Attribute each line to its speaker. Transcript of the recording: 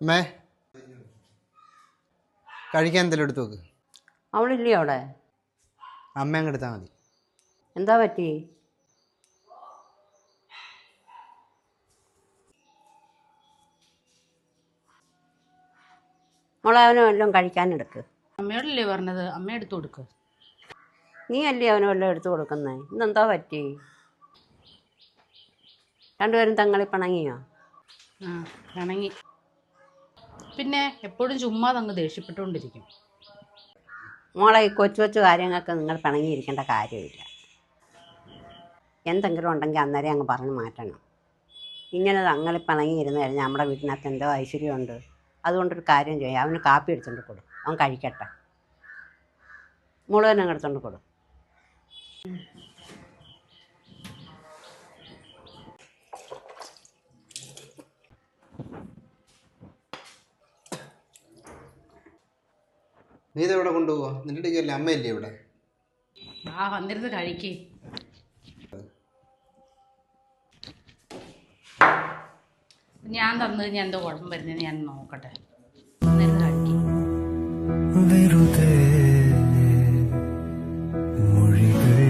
Speaker 1: അമ്മേ കഴിക്കാൻ എന്തെങ്കിലും എടുത്തു നോക്ക്
Speaker 2: അവളില്ലേ അവിടെ?
Speaker 1: അമ്മ അങ്ങ് എടുത്താൽ മതി.
Speaker 2: എന്താ പറ്റി? മോളെ അവന് വല്ലതും കഴിക്കാനെടുക്ക്
Speaker 3: അമ്മയോടല്ലേ പറഞ്ഞത്? അമ്മ എടുത്തു കൊടുക്ക്.
Speaker 2: നീ അല്ലേ അവനെ വല്ലതും എടുത്തു കൊടുക്കുന്നേ? ഇന്നെന്താ പറ്റി? രണ്ടുപേരും തങ്ങളിൽ പിണങ്ങിയോ?
Speaker 3: ആ ഇണങ്ങി പിന്നെ എപ്പോഴും ചുമ്മാ അങ്ങ് ദേഷ്യപ്പെട്ടുകൊണ്ടിരിക്കും.
Speaker 2: മോളെ ഈ കൊച്ചു കൊച്ചു കാര്യങ്ങൾക്ക് നിങ്ങൾ പിണങ്ങിയിരിക്കേണ്ട കാര്യമില്ല. എന്തെങ്കിലും ഉണ്ടെങ്കിൽ അന്നേരം അങ്ങ് പറഞ്ഞ് മാറ്റണം. ഇങ്ങനെ തങ്ങൾ പിണങ്ങിയിരുന്ന് കഴിഞ്ഞാൽ നമ്മുടെ വീട്ടിനകത്ത് എന്തോ ഐശ്വര്യമുണ്ട്. അതുകൊണ്ടൊരു കാര്യം ചെയ്യാം. അവന് കാപ്പി എടുത്തുകൊണ്ട് കൊടുക്കും അവൻ കഴിക്കട്ടെ. മുഴുവൻ അങ്ങ് എടുത്തുകൊണ്ട് കൊടു.
Speaker 1: നീ ഇതെവിടെ കൊണ്ടുപോവാ. നിന്റെ അടുക്കല്ലേ അമ്മയല്ലേ ഇവിടെ?
Speaker 3: ആ വന്നിരുന്ന് കഴിക്ക്. ഞാൻ തന്നു ഞാൻ എന്തോ കുഴപ്പം വരുന്നത് ഞാൻ നോക്കട്ടെ. വന്നിരുന്ന് കഴിക്ക്.
Speaker 4: വെറുതെ മൊഴികൾ